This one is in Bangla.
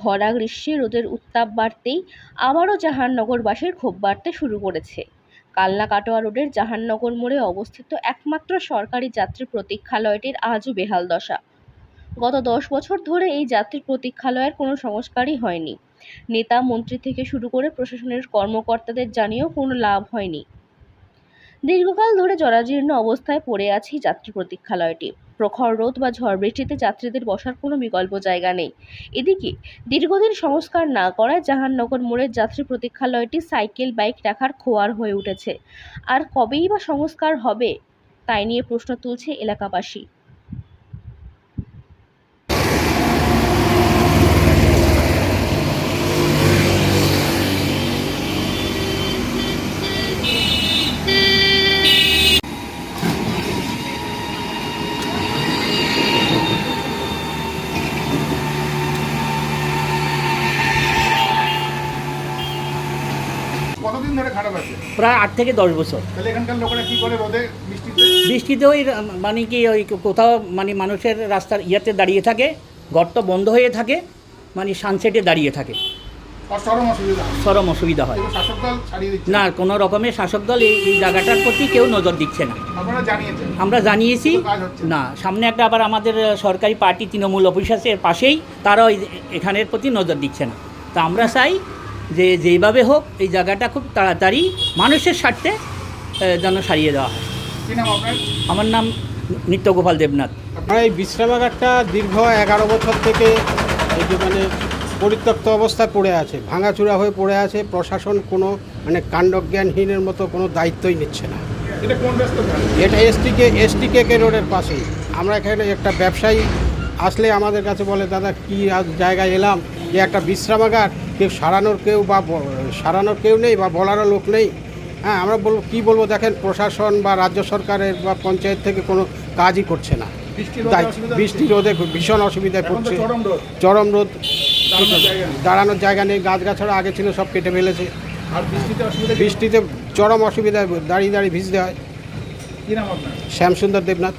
ভরা গ্রীষ্মে রোদের উত্তাপ বাড়তেই আবারও জাহান্নগরবাসীর ক্ষোভ বাড়তে শুরু করেছে। কালনা কাটোয়া রোডের জাহান্নগর মোড়ে অবস্থিত একমাত্র সরকারি যাত্রী প্রতীক্ষালয়টির আজও বেহাল দশা। গত দশ বছর ধরে এই যাত্রী প্রতীক্ষালয়ের কোনো সংস্কারই হয়নি। নেতা, মন্ত্রী থেকে শুরু করে প্রশাসনের কর্মকর্তাদের জানিয়েও কোনো লাভ হয়নি। দীর্ঘকাল ধরে জরাজীর্ণ অবস্থায় পড়ে আছে যাত্রী প্রতীক্ষালয়টি। প্রখর রোদ বা ঝড় বৃষ্টিতে যাত্রীদের বসার কোনো বিকল্প জায়গা নেই। এদিকে, দীর্ঘদিন সংস্কার না করায় জাহাননগর মোড়ের যাত্রী প্রতীক্ষালয়টি সাইকেল, বাইক রাখার খোয়ার হয়ে উঠেছে। আর কবেই বা সংস্কার হবে, তাই নিয়ে প্রশ্ন তুলছে এলাকাবাসী। কতদিন ধরে খারাপ আছে? প্রায় আট থেকে দশ বছর। তাহলে এখানকার লোকেরা কি করে রোদে বৃষ্টিতে? বৃষ্টিতে ওই মানে কি ওই কোথাও মানে মানুষের রাস্তার ইয়াতে দাঁড়িয়ে থাকে গর্ত বন্ধ হয়ে থাকে মানে সানসেটে দাঁড়িয়ে থাকে। চরম অসুবিধা হয়। না কোনো রকমের শাসক দল এই জায়গাটার প্রতি কেউ নজর দিচ্ছে না। আমরা জানিয়েছি। না। সামনে একটা আবার আমাদের সরকারি পার্টি তৃণমূল অফিস আছে পাশেই তারাও এই- এখানের প্রতি নজর দিচ্ছে না। তা আমরা চাই যে যেইভাবে হোক এই জায়গাটা খুব তাড়াতাড়ি মানুষের স্বার্থে যেন সারিয়ে দেওয়া হয়। কি নাম আপনার? আমার নাম নিত্যগোপাল দেবনাথ। আমরা এই বিশ্রামাগারটা দীর্ঘ এগারো বছর থেকে এই যে মানে পরিত্যক্ত অবস্থায় পড়ে আছে ভাঙাচুরা হয়ে পড়ে আছে প্রশাসন কোনো মানে কাণ্ডজ্ঞানহীনের মতো কোনো দায়িত্বই নিচ্ছে না। এটা কোন ব্যস্ত এটা এসটিকে এসটিকে কে রোডের পাশেই। আমরা এখানে একটা ব্যবসায়ী আসলে আমাদের কাছে বলে দাদা কি আজ জায়গায় এলাম যে একটা বিশ্রামাগার? কেউ সারানোর কেউ বা সারানোর কেউ নেই বা বলারও লোক নেই। হ্যাঁ আমরা বলব কী বলব দেখেন প্রশাসন বা রাজ্য সরকারের বা পঞ্চায়েত থেকে কোনো কাজই করছে না। বৃষ্টি তাই রোদে ভীষণ অসুবিধায় পড়ছে। চরম রোদ দাঁড়ানোর জায়গা নেই। গাছগাছড়া আগে ছিল সব কেটে ফেলেছে। বৃষ্টিতে কি? বৃষ্টিতে চরম অসুবিধায় দাঁড়িয়ে দাঁড়িয়ে ভিজতে হয়। শ্যামসুন্দর দেবনাথ।